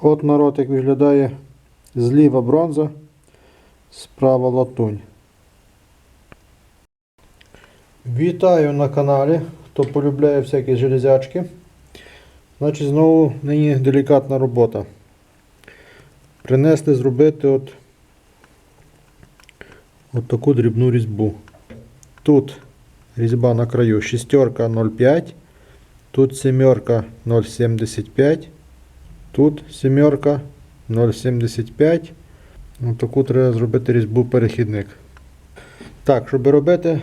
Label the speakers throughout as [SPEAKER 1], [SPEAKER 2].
[SPEAKER 1] От народ як виглядає зліва бронза, справа латунь. Вітаю на каналі, хто полюбляє всякі железячки. Значить, знову нині делікатна робота. Принесли зробити от, от таку дрібну різьбу. Тут різьба на краю шістерка 0,5, тут сімерка 0,75, тут сімерка 0,75. От таку треба зробити різьбу перехідник. Так, щоб робити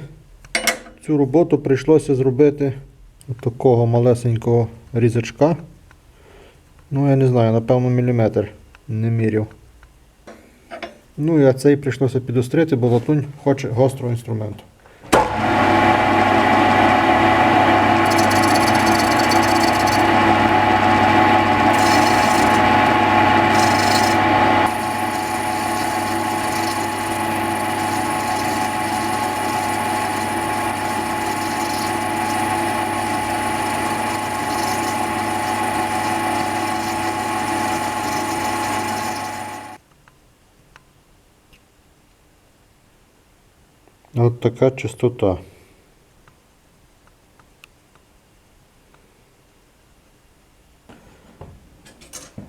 [SPEAKER 1] цю роботу, прийшлося зробити такого малесенького різачка. Ну, я не знаю, напевно, міліметр не міряв. Ну і цей прийшлося підострити, бо латунь хоче гострого інструменту. От така частота.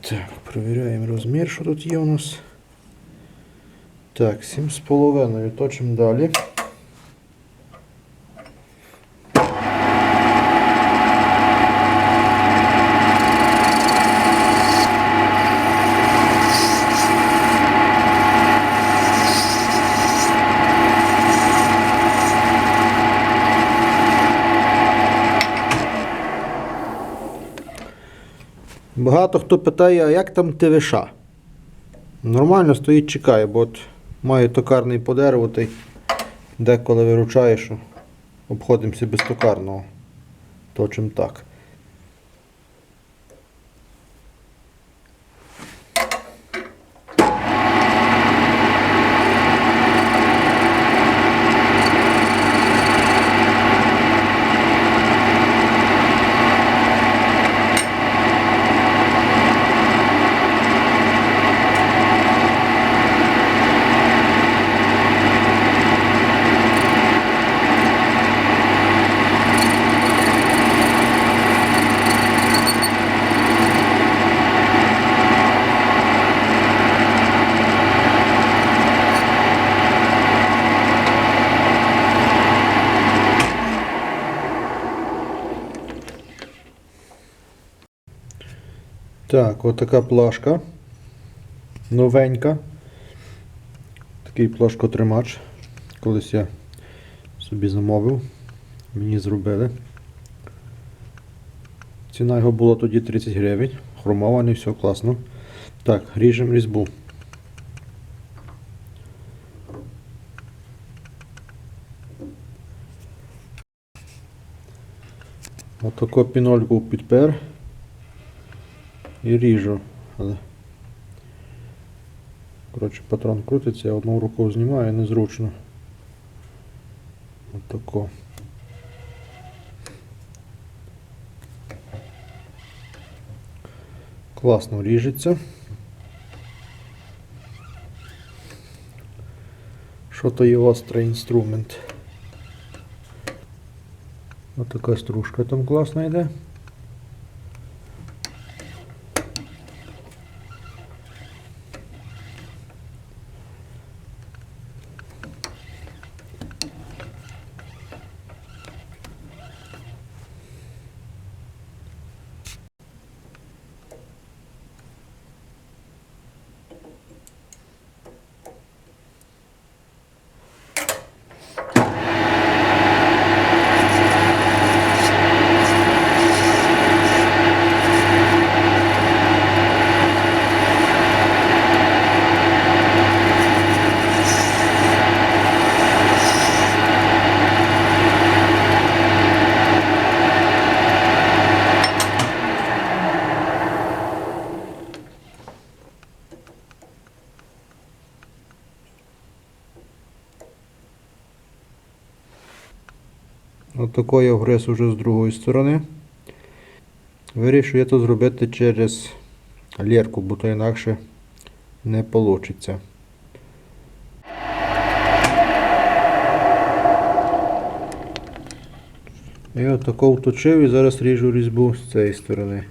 [SPEAKER 1] Так, перевіряємо розмір, що тут є у нас. Так, 7,5 точимо далі. Багато хто питає, а як там ТВШ? Нормально стоїть, чекає, бо от маю токарний по дереву, та й деколи виручає, що обходимося без токарного. Точим так. Так, от така плашка. Новенька. Такий плашкотримач. Колись я собі замовив. Мені зробили. Ціна його була тоді 30 гривень. Хромований, все класно. Так, ріжемо різьбу. Отако пінольку підпер і ріжу. Коротше, патрон крутиться, я одну руку знімаю, незручно. Отако. Класно ріжеться. Що то є острий інструмент. Ось така стружка там класно йде. Отако я вгриз уже з другої сторони. Вирішую я то зробити через лірку, бо то інакше не вийде. І отако вточив і зараз ріжу різьбу з цієї сторони.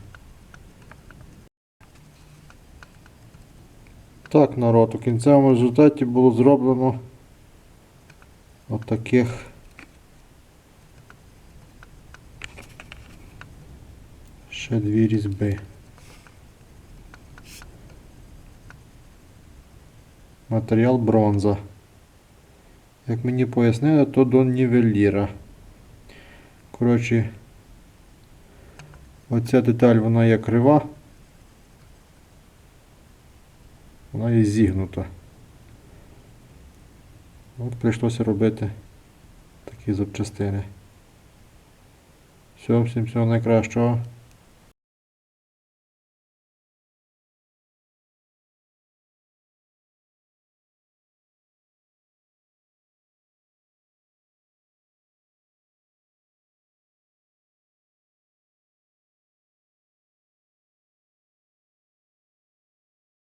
[SPEAKER 1] Так, народ, у кінцевому результаті було зроблено отаких ще дві різьби. Матеріал бронза. Як мені пояснили, то до нівеліра. Коротше, оця деталь вона є крива. Вона є зігнута. От прийшлося робити такі запчастини. Все, всім всього найкращого.